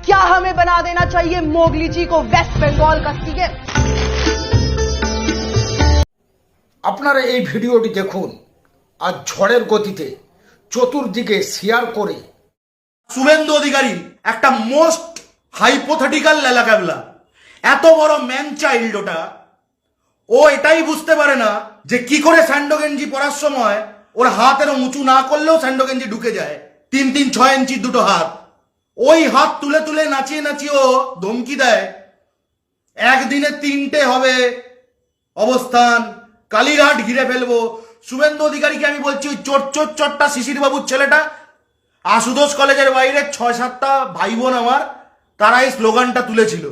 क्या हमें बना देना चाहिए मोगली जी को वेस्ट बंगाल का सीएम আপনারা এই ভিডিওটি দেখুন আর ঝড়ের গতিতে চতুর্দিকে শেয়ার করে শুভেন্দু অধিকারী একটা মোস্ট হাইপোথেটিক্যাল লেলাকাবলা এত বড় ম্যান চাইল্ড ওটা ও এটাই বুঝতে পারে না যে কি করে স্যান্ডো গেঞ্জি পরার সময় ওর হাত এরম উঁচু না করলেও স্যান্ডো গেঞ্জি ঢুকে যায় তিন তিন ছয় ইঞ্চি দুটো হাত ওই হাত তুলে তুলে নাচিয়ে নাচিয়ে ও ধমকি দেয়। একদিনে তিনটে হবে। অবস্থান, কালীঘাট ঘিরে ফেলব। শুভেন্দু অধিকারীকে আমি বলছি, ওই চোট চোট চোটটা শিশির বাবুর ছেলেটা, আশুতোষ কলেজের বাইরে ছয় সাতটা ভাই বোন আমার তারা এই স্লোগানটা তুলেছিল।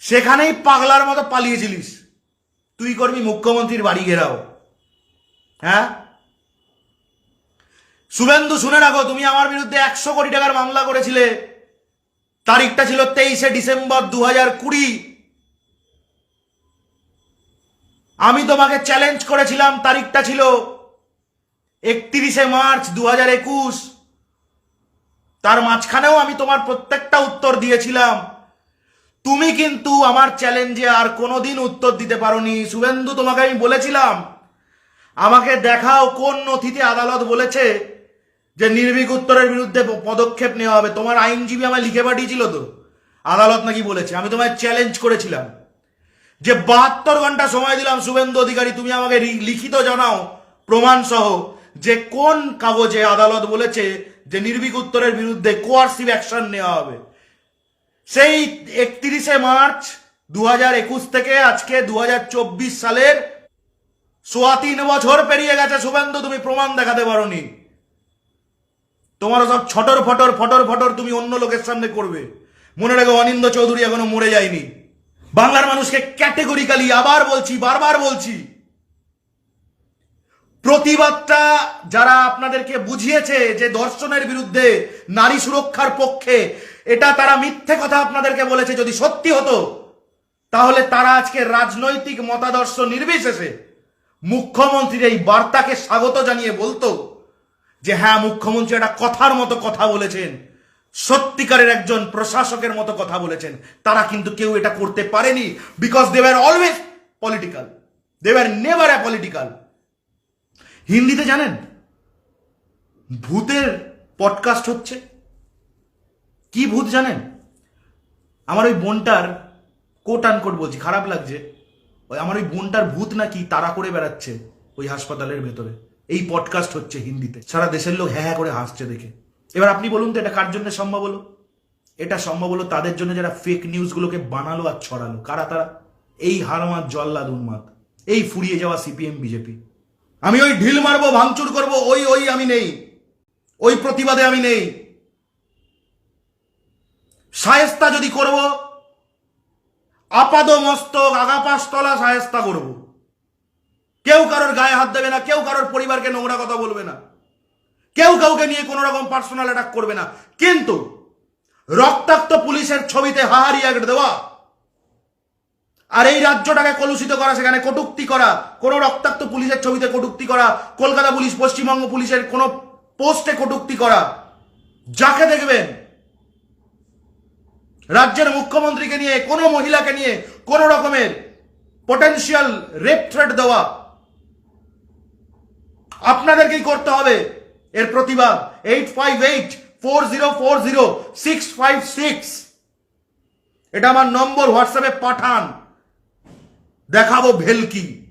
সেখানেই পাগলার মতো পালিয়েছিলিস। তুই করবি মুখ্যমন্ত্রীর বাড়ি ঘেরাও। হ্যাঁ? শুভেন্দু, শুনে রাখো, তুমি আমার বিরুদ্ধে একশো কোটি টাকার মামলা করেছিলে। তারিখটা ছিল তেইশে ডিসেম্বর দু হাজার কুড়ি। আমি তোমাকে চ্যালেঞ্জ করেছিলাম, তারিখটা ছিল একত্রিশে মার্চ দু হাজার একুশ। তার মাঝখানেও আমি তোমার প্রত্যেকটা উত্তর দিয়েছিলাম। তুমি কিন্তু আমার চ্যালেঞ্জে আর কোনোদিন উত্তর দিতে পারোনি। শুভেন্দু, তোমাকে আমি বলেছিলাম, আমাকে দেখাও কোন নথিতে আদালত বলেছে। যে নির্ভীক উত্তরের বিরুদ্ধে পদক্ষেপ নেওয়া হবে। তোমার আইনজীবী আমায় লিখে পাঠিয়েছিল তো। আদালত নাকি বলেছে। আমি তোমায় চ্যালেঞ্জ করেছিলাম। যে বাহাত্তর ঘণ্টা সময় দিলাম শুভেন্দু অধিকারী, তুমি আমাকে লিখিত জানাও প্রমাণ সহ যে কোন কাগজে আদালত বলেছে যে নির্ভীক উত্তরের বিরুদ্ধে কোয়ার্সিভ অ্যাকশন নেওয়া হবে। সেই একত্রিশে মার্চ দু একুশ থেকে আজকে দু হাজার চব্বিশ সালের সোয়া তিন বছর পেরিয়ে গেছে। শুভেন্দু, তুমি প্রমাণ দেখাতে পারোনি। তোমার সব ছটর ফটর ফটর ফটর তুমি অন্য লোকের সামনে করবে। মনে রাখো অনিন্দ চৌধুরী এখনও মরে যায়নি। বাংলার মানুষকে ক্যাটেগরিক্যালি আবার বলছি, বারবার বলছি। প্রতিবাদটা যারা আপনাদেরকে বুঝিয়েছে যে দর্শনের বিরুদ্ধে নারী সুরক্ষার পক্ষে, এটা তারা মিথ্যে কথা আপনাদেরকে বলেছে, যদি সত্যি হতো, তাহলে তারা আজকে রাজনৈতিক মতাদর্শ নির্বিশেষে মুখ্যমন্ত্রীর এই বার্তাকে স্বাগত জানিয়ে বলতো। যে হ্যাঁ মুখ্যমন্ত্রী একটা কথার মতো কথা বলেছেন। সত্যিকারের একজন প্রশাসকের মতো কথা বলেছেন। তারা কিন্তু কেউ এটা করতে পারেনি because they are always political they are never apolitical হিন্দিতে জানেন? ভূতের পডকাস্ট হচ্ছে। কি ভূত জানেন? আমার ওই বোনটার কোট আনকোট বলছি, খারাপ লাগছে। ওই আমার ওই বোনটার ভূত নাকি তারা করে বেড়াচ্ছে ওই হাসপাতালের ভেতরে। এই পডকাস্ট হচ্ছে হিন্দিতে। সারা দেশের লোক হ্যাঁ হ্যাঁ করে হাসছে দেখে। এবার আপনি বলুন তো, এটা কার জন্য সম্ভব হলো? এটা সম্ভব হলো তাদের জন্য যারা ফেক নিউজগুলোকে বানালো আর ছড়ালো। কারা তারা? এই হারমাত জল্লাদ উন্মাদ এই ফুরিয়ে যাওয়া সিপিএম বিজেপি আমি ওই ঢিল মারবো, ভাঙচুর করব, ওই ওই আমি নেই। ওই প্রতিবাদে আমি নেই। সায়স্তা যদি করব আপাদ মস্তক আগাপাশতলা সায়স্তা করব। কেউ কারোর গায়ে হাত দেবে না, কেউ কারোর পরিবারকে নোংরা কথা বলবে না। কেউ কাউকে নিয়ে কোনো রকম পার্সোনাল অ্যাটাক করবে না। কিন্তু রক্তাক্ত পুলিশের ছবিতে হাহারি এক দেওয়া আর এই রাজ্যটাকে কলুষিত করা, সেখানে কটুক্তি করা, কোনো রক্তাক্ত পুলিশের ছবিতে কটুক্তি করা, কলকাতা পুলিশ, পশ্চিমবঙ্গ পুলিশের কোনো পোস্টে কটুক্তি করা, যাকে দেখবেন রাজ্যের মুখ্যমন্ত্রীকে নিয়ে, কোনো মহিলাকে নিয়ে কোনো রকমের পটেনশিয়াল রেপ থ্রেট দেওয়া আপনাদেরকেই করতে হবে। এর প্রতিবাদ। Eight five eight four zero four zero six five six এটা আমার নম্বর হোয়াটসঅ্যাপে পাঠান। দেখাবো ভেলকি।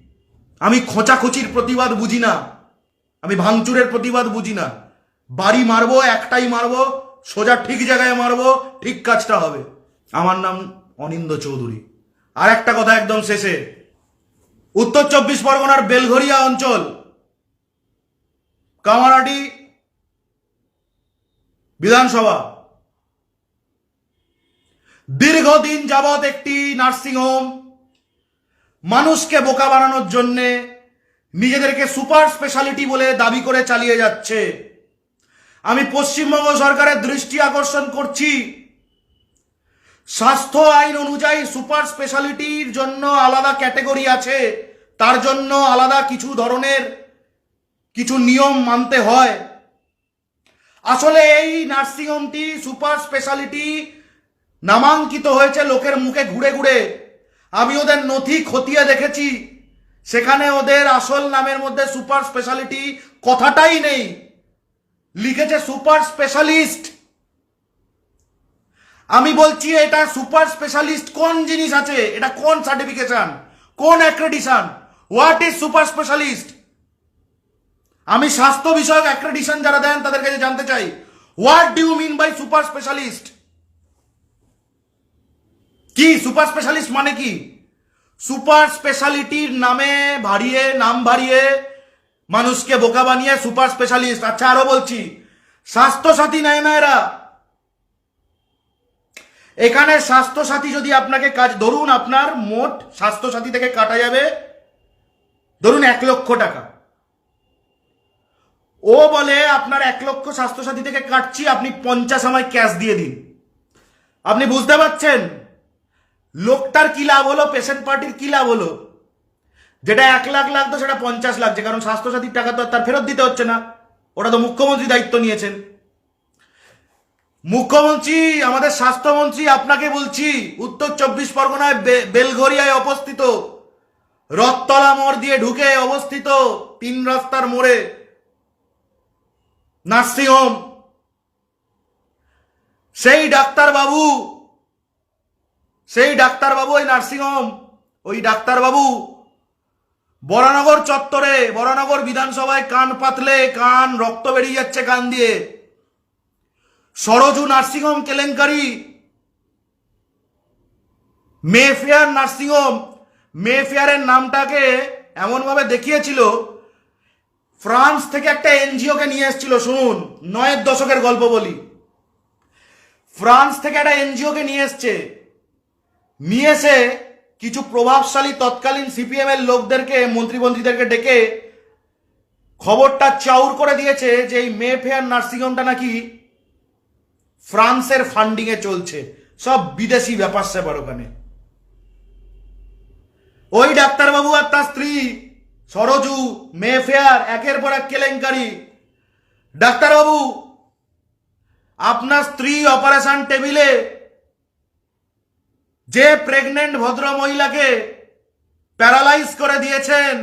আমি খোঁচাখুচির প্রতিবাদ বুঝি না। আমি ভাঙচুরের প্রতিবাদ বুঝি না। বাড়ি মারবো, একটাই মারবো, সোজা ঠিক জায়গায় মারবো, ঠিক কাজটা হবে। আমার নাম অনিন্দ চৌধুরী। আর একটা কথা একদম শেষে। উত্তর চব্বিশ পরগনার বেলঘরিয়া অঞ্চল। কামারাটি বিধানসভা। দীর্ঘদিন যাবৎ একটি নার্সিংহোম মানুষকে বোকা বানানোর জন্যে নিজেদেরকে সুপার স্পেশালিটি বলে দাবি করে চালিয়ে যাচ্ছে। আমি পশ্চিমবঙ্গ সরকারের দৃষ্টি আকর্ষণ করছি। স্বাস্থ্য আইন অনুযায়ী সুপার স্পেশালিটির জন্য আলাদা ক্যাটেগরি আছে। তার জন্য আলাদা কিছু ধরনের কিছু নিয়ম মানতে হয়। আসলে এই নার্সিংহোমটি সুপার স্পেশালিটি নামাঙ্কিত হয়েছে লোকের মুখে ঘুরে ঘুরে। আমি ওদের নথি খতিয়ে দেখেছি। সেখানে ওদের আসল নামের মধ্যে সুপার স্পেশালিটি কথাটাই নেই। লিখেছে সুপার স্পেশালিস্ট। আমি বলছি, এটা সুপার স্পেশালিস্ট কোন জিনিস আছে? এটা কোন সার্টিফিকেশন? কোন accreditation? What is super specialist? আমি স্বাস্থ্য বিষয়ক অ্যাক্রেডিশন যারা দেন তাদের কাছে জানতে চাই। What do you mean by super specialist কি সুপার স্পেশালিস্ট মানে কি? সুপার স্পেশালিটির নামে ভারিয়ে নাম ভারিয়ে মানুষকে বোকা বানিয়ে সুপার স্পেশালিস্ট আচ্ছা আরও বলছি। স্বাস্থ্যসাথী নেয় না এরা এখানে স্বাস্থ্যসাথী যদি আপনাকে কাজ ধরুন আপনার মোট স্বাস্থ্যসাথী থেকে কাটা যাবে, ধরুন এক লক্ষ টাকা। ও বলে, আপনার এক লক্ষ স্বাস্থ্যসাথী থেকে কাটছি, আপনি পঞ্চাশ আমায় ক্যাশ দিয়ে দিন। আপনি বুঝতে পারছেন? লোকটার কি লাভ হলো? পেশেন্ট পার্টির কি লাভ হলো? যেটা এক লাখ লাগতো, সেটা পঞ্চাশ লাগছে, কারণ স্বাস্থ্যসাথীর টাকা তো তার ফেরত দিতে হচ্ছে না। ওটা তো মুখ্যমন্ত্রী দায়িত্ব নিয়েছেন। মুখ্যমন্ত্রী, আমাদের স্বাস্থ্যমন্ত্রী, আপনাকে বলছি, উত্তর চব্বিশ পরগনায় বেলঘরিয়ায় অবস্থিত, রথতলা মোড় দিয়ে ঢুকে অবস্থিত তিন রাস্তার মোড়ে নার্সিংহোম। সেই ডাক্তারবাবু সেই ডাক্তারবাবু ওই নার্সিংহোম, ওই ডাক্তারবাবু বরানগর চত্বরে, বরানগর বিধানসভায় কান পাতলে কান রক্ত বেরিয়ে যাচ্ছে কান দিয়ে। সরজু নার্সিংহোম কেলেঙ্কারি। মেফেয়ার নার্সিংহোম মেফেয়ারের নামটাকে এমনভাবে দেখিয়েছিল ফ্রান্স থেকে একটা এনজিওকে নিয়ে এসেছিল, শুনুন, নয়ের দশকের গল্প বলি। ফ্রান্স থেকে একটা এনজিওকে নিয়ে এসছে। নিয়ে এসে কিছু প্রভাবশালী তৎকালীন সিপিএম এর লোকদেরকে, মন্ত্রীমন্ত্রীদেরকে ডেকে খবরটা চাউর করে দিয়েছে যে এই মে ফেয়ার নার্সিংহোমটা নাকি ফ্রান্সের ফান্ডিং এ চলছে। সব বিদেশি ব্যাপার স্যাপার ওখানে। ওই ডাক্তারবাবু আর তার স্ত্রী সরজু মে ফেয়ার একের পর এক কেলেঙ্কারি। ডাক্তারবাবু, আপনার স্ত্রী অপারেশন টেবিলে যে প্রেগনেন্ট ভদ্র মহিলাকে প্যারালাইজ করে দিয়েছেন,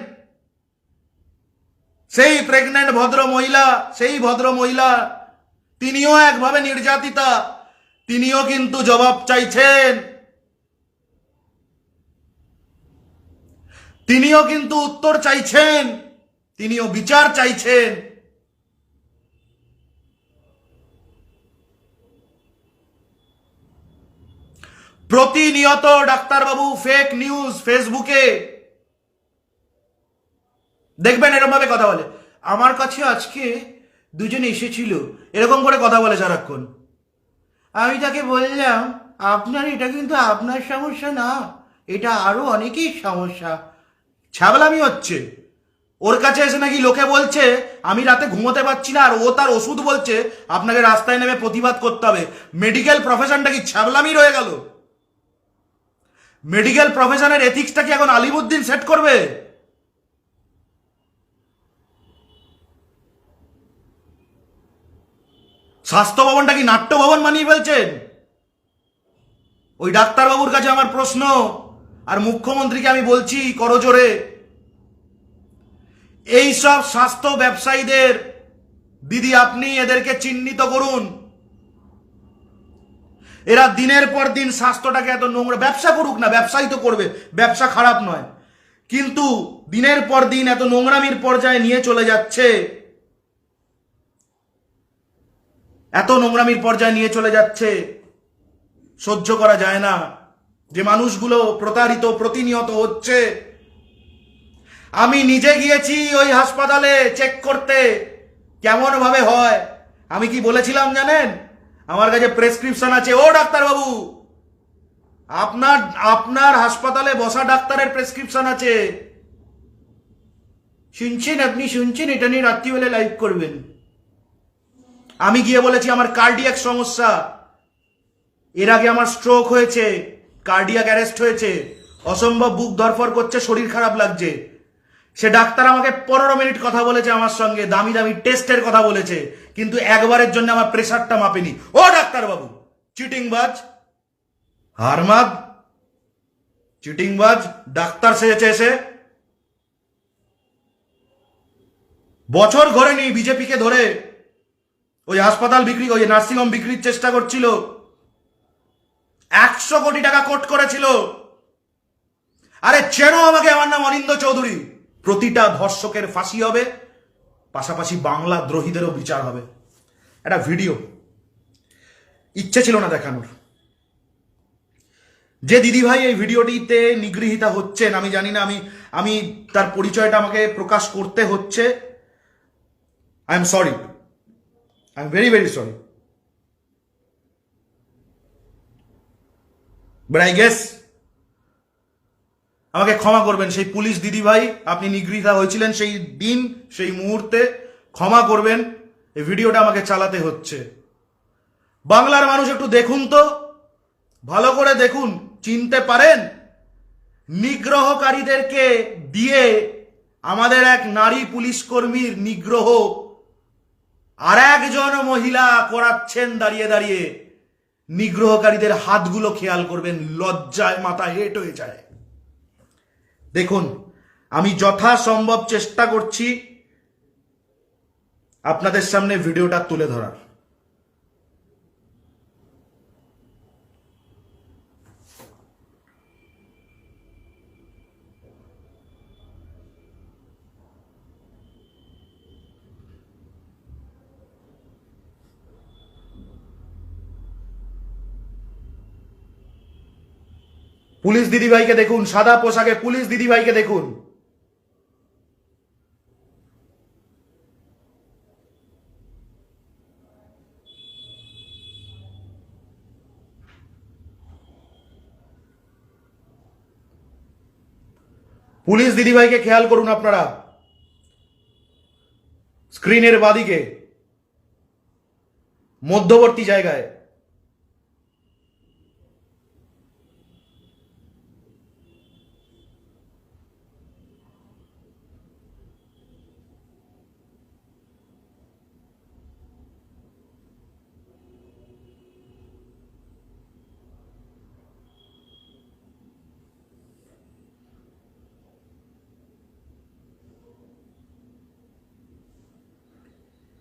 সেই প্রেগনেন্ট ভদ্র মহিলা, সেই ভদ্র মহিলা তিনিও একভাবে নির্যাতিতা, তিনিও কিন্তু জবাব চাইছেন। তিনিও কিন্তু উত্তর চাইছেন, তিনিও বিচার চাইছেন। প্রতিনিয়ত ডাক্তারবাবু ফেক নিউজ ফেসবুকে দেখবেন এরকম ভাবে কথা বলে। আমার কাছে আজকে দুজন এসেছিল, এরকম করে কথা বলে সারাক্ষণ। আমি তাকে বললাম, আপনার এটা কিন্তু আপনার সমস্যা না, এটা আরও অনেকেই সমস্যা। ছ্যাবলামি হচ্ছে। ওর কাছে এসে নাকি লোকে বলছে, আমি রাতে ঘুমোতে পারছি না। আর ও তার ওষুধ বলছে, আপনাকে রাস্তায় নেমে প্রতিবাদ করতে হবে। মেডিকেল প্রফেশনটা কি ছ্যাবলামি রয়ে গেল? মেডিকেল প্রফেশনের এথিক্সটা কি এখন আলিমুদ্দিন সেট করবে? স্বাস্থ্য ভবনটা কি নাট্য ভবন বানিয়ে ফেলছেন? ওই ডাক্তারবাবুর কাছে আমার প্রশ্ন। আর মুখ্যমন্ত্রীকে আমি বলছি করজোরে এই সব স্বাস্থ্য ব্যবসায়ীদের, দিদি আপনি এদেরকে চিহ্নিত করুন। এরা দিনের পর দিন স্বাস্থ্যটাকে এত নোংরা, ব্যবসা করুক না, ব্যবসাই তো করবে, ব্যবসা খারাপ নয়। কিন্তু দিনের পর দিন এত নোংরামির পর্যায়ে নিয়ে চলে যাচ্ছে, এত নোংরামির পর্যায়ে নিয়ে চলে যাচ্ছে, সহ্য করা যায় না। যে মানুষগুলো প্রতারিত, প্রতিনিয়ত হচ্ছে আমি নিজে গিয়েছি ওই হাসপাতালে চেক করতে। কেমন ভাবে হয়? আমি কি বলেছিলাম জানেন? আমার কাছে প্রেসক্রিপশন আছে, ও ডাক্তারবাবু, আপনার আপনার হাসপাতালে বসা ডাক্তারের প্রেসক্রিপশন আছে। শুনছেন আপনি, শুনছেন? এটা নিয়ে রাত্রিবেলা লাইভ করবেন। আমি গিয়ে বলেছি, আমার কার্ডিয়াক সমস্যা। এর আগে আমার স্ট্রোক হয়েছে কার্ডিয়াক অ্যারেস্ট হয়েছে। অসম্ভব বুক ধরফর করছে, শরীর খারাপ লাগছে। সে ডাক্তার আমাকে পনেরো মিনিট কথা বলেছে আমার সঙ্গে, দামি দামি টেস্টের কথা বলেছে, কিন্তু একবারের জন্য আমার প্রেশারটা মাপেনি। ও ডাক্তার বাবু চিটিংবাজ হারমাদ চিটিংবাজ, ডাক্তার সেজেছে এসে। বছর ঘরেনি বিজেপিকে ধরে, ওই হাসপাতাল বিক্রি, ওই নার্সিংহোম বিক্রির চেষ্টা করছিল। একশো কোটি টাকা কোট করেছিল। আরে চেনো আমাকে, আমার নাম অনিন্দ চৌধুরী। প্রতিটা ধর্ষকের ফাঁসি হবে, পাশাপাশি বাংলা দ্রোহীদেরও বিচার হবে। একটা ভিডিও। ইচ্ছে ছিল না দেখানোর। যে দিদিভাই এই ভিডিওটিতে নিগৃহীতা হচ্ছেন, আমি জানি না, আমি আমি তার পরিচয়টা আমাকে প্রকাশ করতে হচ্ছে। I am sorry I am very very sorry but I guess আমাকে ক্ষমা করবেন, সেই পুলিশ দিদি ভাই আপনি নিগৃহীতা হয়েছিলেন সেই দিন, সেই মুহূর্তে, ক্ষমা করবেন, এই ভিডিওটা আমাকে চালাতে হচ্ছে। বাংলার মানুষ একটু দেখুন তো, ভালো করে দেখুন, চিনতে পারেন, নিগ্রহকারীদেরকে দিয়ে আমাদের এক নারী পুলিশ কর্মীর নিগ্রহ আর একজন মহিলা করাচ্ছেন দাঁড়িয়ে দাঁড়িয়ে, নিগ্রহকারীদের হাতগুলো খেয়াল করবেন, লজ্জায় মাথা হেট হয়ে যায়। দেখুন আমি যথাসম্ভব চেষ্টা করছি আপনাদের সামনে ভিডিওটা তুলে ধরার। পুলিশ দিদিভাইকে দেখুন, সাদা পোশাকে পুলিশ দিদিভাইকে দেখুন। পুলিশ দিদিভাইকে খেয়াল করুন আপনারা। স্ক্রিনের বাদিকে, মধ্যবর্তী জায়গায়।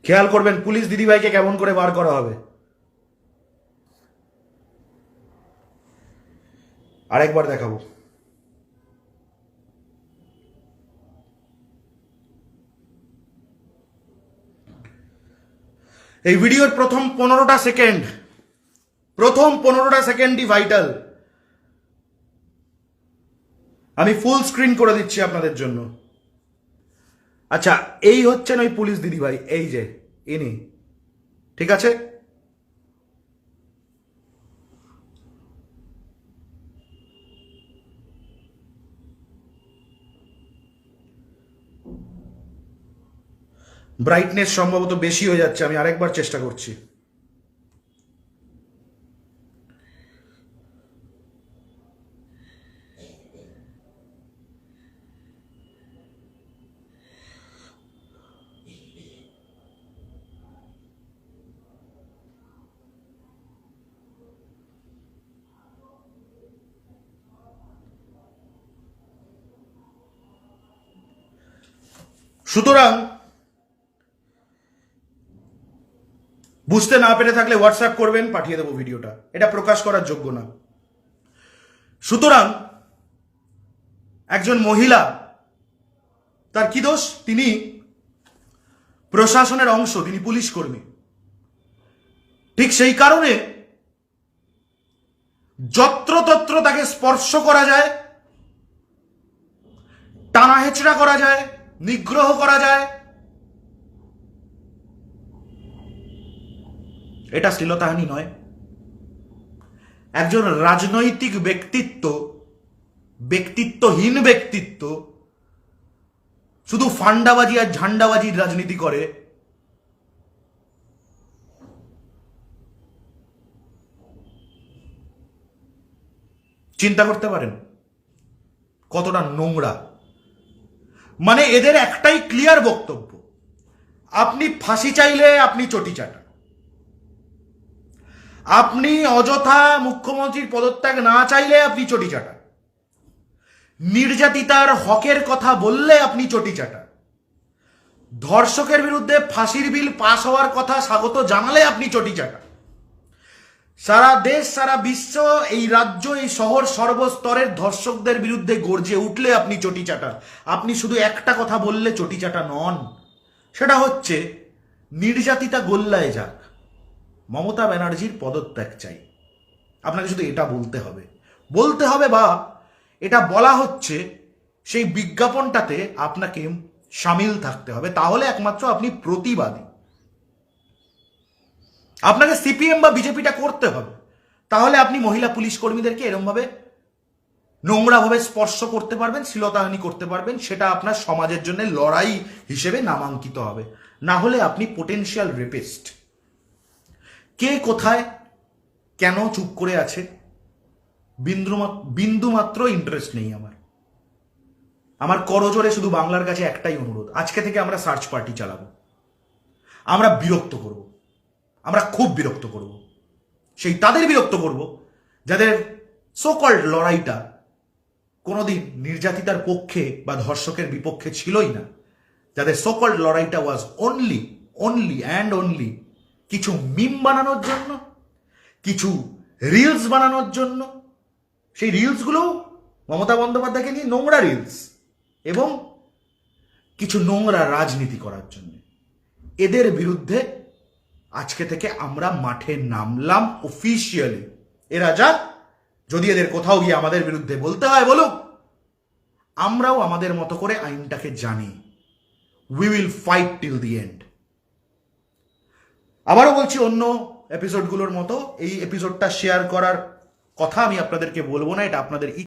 খেয়াল করবেন পুলিশ দিদিভাইকে কেমন করে বার করা হবে। আরেকবার দেখাবো। এই ভিডিওর প্রথম পনেরোটা সেকেন্ড, প্রথম পনেরোটা সেকেন্ডই ভাইটাল আমি ফুল স্ক্রিন করে দিচ্ছি আপনাদের জন্য। আচ্ছা এই হচ্ছেন ওই পুলিশ দিদিভাই, এই যে। ইনি ঠিক আছে? ব্রাইটনেস সম্ভবত বেশি হয়ে যাচ্ছে আমি আরেকবার চেষ্টা করছি। সুতরাং বুঝতে না পেরে থাকলে হোয়াটসঅ্যাপ করবেন, পাঠিয়ে দেবো ভিডিওটা। এটা প্রকাশ করার যোগ্য না। সুতরাং একজন মহিলা, তার কি দোষ? তিনি প্রশাসনের অংশ, তিনি পুলিশ কর্মী। ঠিক সেই কারণে যত্রতত্র তাকে স্পর্শ করা যায় টানা হেচড়া করা যায় নিগ্রহ করা যায়। এটা শ্লীলতাহানি নয়। একজন রাজনৈতিক ব্যক্তিত্ব, ব্যক্তিত্বহীন ব্যক্তিত্ব, শুধু ফান্ডাবাজি আর ঝান্ডাবাজির রাজনীতি করে। চিন্তা করতে পারেন, কতটা নোংরা। মানে এদের একটাই ক্লিয়ার বক্তব্য। আপনি ফাঁসি চাইলে আপনি চটি চাটা আপনি অযথা মুখ্যমন্ত্রীর পদত্যাগ না চাইলে আপনি চটি চাটা নির্যাতিতার হকের কথা বললে আপনি চটি চাটা ধর্ষকের বিরুদ্ধে ফাঁসির বিল পাশ হওয়ার কথা স্বাগত জানালে আপনি চটি চাটা সারা দেশ, সারা বিশ্ব এই রাজ্য, এই শহর সর্বস্তরের ধর্ষকদের বিরুদ্ধে গর্জে উঠলে আপনি চটি চাটা আপনি শুধু একটা কথা বললে চটি চাটা নন। সেটা হচ্ছে, নির্যাতিতা গোল্লায় যাক। মমতা ব্যানার্জির পদত্যাগ চাই। আপনাকে শুধু এটা বলতে হবে। বলতে হবে বা, এটা বলা হচ্ছে, সেই বিজ্ঞাপনটাতে আপনাকে সামিল থাকতে হবে। তাহলে একমাত্র আপনি প্রতিবাদী। আপনাকে সিপিএম বা বিজেপিটা করতে হবে। তাহলে আপনি মহিলা পুলিশ কর্মীদেরকে এরমভাবে নোংরাভাবে স্পর্শ করতে পারবেন, শ্লীলতাহানি করতে পারবেন, সেটা আপনার সমাজের জন্য লড়াই হিসেবে নামাঙ্কিত হবে। না হলে আপনি পোটেনশিয়াল রেপিস্ট কে কোথায় কেন চুপ করে আছে? বিন্দু মাত্র ইন্টারেস্ট নেই আমার। আমার করজোরে শুধু বাংলার কাছে একটাই অনুরোধ, আজকে থেকে আমরা সার্চ পার্টি চালাবো। আমরা বিরক্ত করব। আমরা খুব বিরক্ত করব। সেই তাদের বিরক্ত করব, যাদের সোকল্ড লড়াইটা কোনোদিন নির্যাতিতার পক্ষে বা ধর্ষকের বিপক্ষে ছিলই না। যাদের সোকল্ড লড়াইটা was only only and only কিছু মিম বানানোর জন্য, কিছু রিলস বানানোর জন্য। সেই রিলসগুলো মমতা বন্দ্যোপাধ্যায়কে নিয়ে নোংরা রিলস এবং কিছু নোংরা রাজনীতি করার জন্য। এদের বিরুদ্ধে আজকে থেকে আমরা মাঠে নামলাম অফিসিয়ালি এরা যাক যদি এদের কোথাও গিয়ে আমাদের বিরুদ্ধে বলতে হয়, বলুক। আমরাও আমাদের মতো করে আইনটাকে জানি। We will fight till the end আবারও বলছি, অন্য এপিসোডগুলোর মতো এই এপিসোডটা শেয়ার করার কথা আমি আপনাদেরকে বলব না, এটা আপনাদের